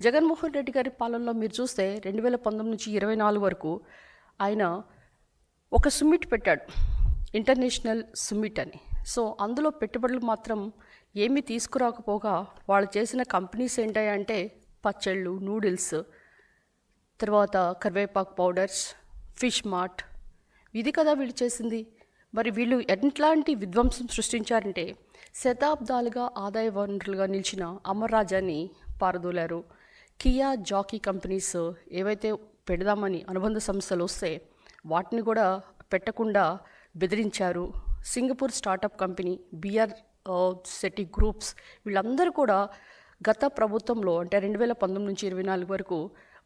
జగన్మోహన్ రెడ్డి గారి పాలనలో మీరు చూస్తే రెండు వేల పంతొమ్మిది నుంచి ఇరవై నాలుగు వరకు ఆయన ఒక సుమిట్ పెట్టాడు. ఇంటర్నేషనల్ సుమిట్ అని. సో అందులో పెట్టుబడులు మాత్రం ఏమీ తీసుకురాకపోగా వాళ్ళు చేసిన కంపెనీస్ ఏంటంటే పచ్చళ్ళు నూడిల్స్ తర్వాత కరివేపాకు పౌడర్స్ ఫిష్ మార్ట్. ఇది కదా వీళ్ళు చేసింది. మరి వీళ్ళు ఎట్లాంటి విధ్వంసం సృష్టించారంటే శతాబ్దాలుగా ఆదాయ వనరులుగా నిలిచిన అమర్రాజాన్ని పారదోలారు. కియా జాకీ కంపెనీస్ ఏవైతే పెడదామని అనుబంధ సంస్థలు వస్తే వాటిని కూడా పెట్టకుండా బెదిరించారు. Singapore startup company B R Shetty groups వీళ్ళందరూ కూడా గత ప్రభుత్వంలో అంటే రెండు వేల పంతొమ్మిది నుంచి ఇరవై నాలుగు వరకు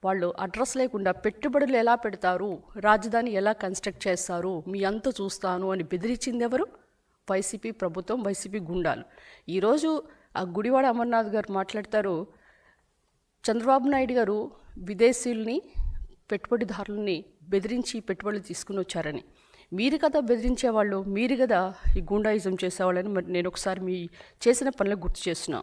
వాళ్ళు అడ్రస్ లేకుండా పెట్టుబడులు ఎలా పెడతారు రాజధాని ఎలా కన్స్ట్రక్ట్ చేస్తారు మీ అంత చూస్తాను అని బెదిరించింది ఎవరు? వైసీపీ ప్రభుత్వం వైసీపీ గుండాలు. ఈరోజు ఆ గుడివాడ అమర్నాథ్ గారు మాట్లాడతారు చంద్రబాబు నాయుడు గారు విదేశీయుల్ని పెట్టుబడిదారులని బెదిరించి పెట్టుబడులు తీసుకుని వచ్చారని. మీరు కదా బెదిరించేవాళ్ళు మీరు కదా ఈ గూండాయిజం చేసేవాళ్ళని మరి నేను ఒకసారి మీ చేసిన పనులకు గుర్తు చేస్తున్నా.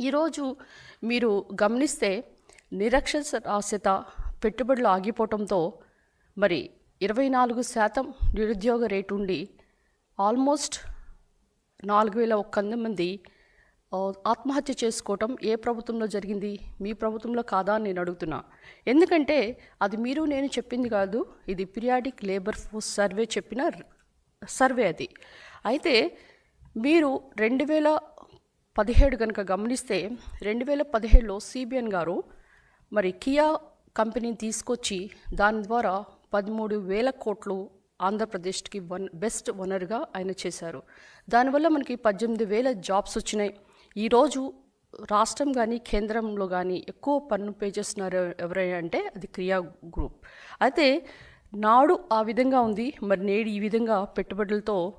ఈరోజు మీరు గమనిస్తే నిరక్షరాస్యత పెట్టుబడులు ఆగిపోవటంతో మరి ఇరవై నాలుగు శాతం నిరుద్యోగ రేటు ఉండి ఆల్మోస్ట్ నాలుగు వేల ఒక్క మంది ఆత్మహత్య చేసుకోవటం ఏ ప్రభుత్వంలో జరిగింది? మీ ప్రభుత్వంలో కాదా అని నేను అడుగుతున్నా. ఎందుకంటే అది మీరు నేను చెప్పింది కాదు. ఇది పిరియాడిక్ లేబర్ ఫోర్స్ సర్వే చెప్పిన సర్వే అది. అయితే మీరు రెండు వేల పదిహేడు కనుక గమనిస్తే రెండు వేల పదిహేడులో సిబిఎన్ గారు మరి కియా కంపెనీని తీసుకొచ్చి దాని ద్వారా పదమూడు వేల కోట్లు ఆంధ్రప్రదేశ్కి వన్ బెస్ట్ ఓనర్గా ఆయన చేశారు. దానివల్ల మనకి పద్దెనిమిది వేల జాబ్స్ వచ్చినాయి. ఈరోజు రాష్ట్రం కానీ కేంద్రంలో కానీ ఎక్కువ పన్ను పే చేస్తున్నారు ఎవరైనా అంటే అది క్రియా గ్రూప్. అయితే నాడు ఆ విధంగా ఉంది. మరి నేడు ఈ విధంగా పెట్టుబడులతో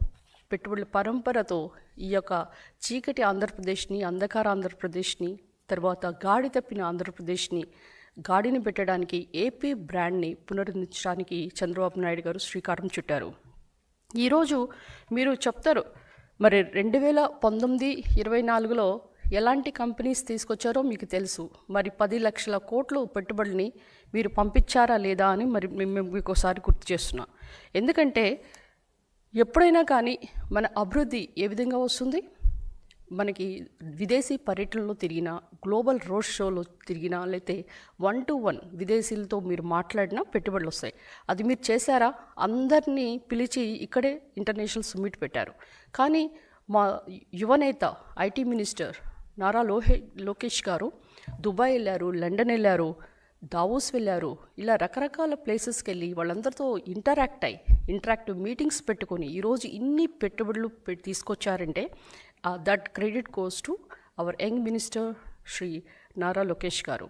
పెట్టుబడుల పరంపరతో ఈ యొక్క చీకటి ఆంధ్రప్రదేశ్ని అంధకార ఆంధ్రప్రదేశ్ని తర్వాత గాడి తప్పిన ఆంధ్రప్రదేశ్ని గాడిని పెట్టడానికి ఏపీ బ్రాండ్ని పునరుద్ధరించడానికి చంద్రబాబు నాయుడు గారు శ్రీకారం చుట్టారు. ఈరోజు మీరు చెప్తారు మరి రెండు వేల పంతొమ్మిది ఇరవై నాలుగులో ఎలాంటి కంపెనీస్ తీసుకొచ్చారో మీకు తెలుసు. మరి పది లక్షల కోట్లు పెట్టుబడిని మీరు పంపించారా లేదా అని మరి మేము మీకు ఒకసారి గుర్తు చేస్తున్నాం. ఎందుకంటే ఎప్పుడైనా కానీ మన అభివృద్ధి ఏ విధంగా వస్తుంది? మనకి విదేశీ పర్యటనలో తిరిగినా గ్లోబల్ రోడ్ షోలో తిరిగినా లేకపోతే వన్ టు వన్ విదేశీలతో మీరు మాట్లాడినా పెట్టుబడులు వస్తాయి. అది మీరు చేశారా? అందరినీ పిలిచి ఇక్కడే ఇంటర్నేషనల్ సుమిట్ పెట్టారు. కానీ మా యువనేత ఐటీ మినిస్టర్ నారా లోహే లోకేష్ గారు దుబాయ్ వెళ్ళారు లండన్ వెళ్ళారు దావోస్ వెళ్ళారు. ఇలా రకరకాల ప్లేసెస్కి వెళ్ళి వాళ్ళందరితో ఇంటరాక్ట్ అయ్యి ఇంటరాక్టివ్ మీటింగ్స్ పెట్టుకొని ఈరోజు ఇన్ని పెట్టుబడులు పె- తీసుకొచ్చారంటే that credit goes to our young minister Shri Nara Lokesh garu.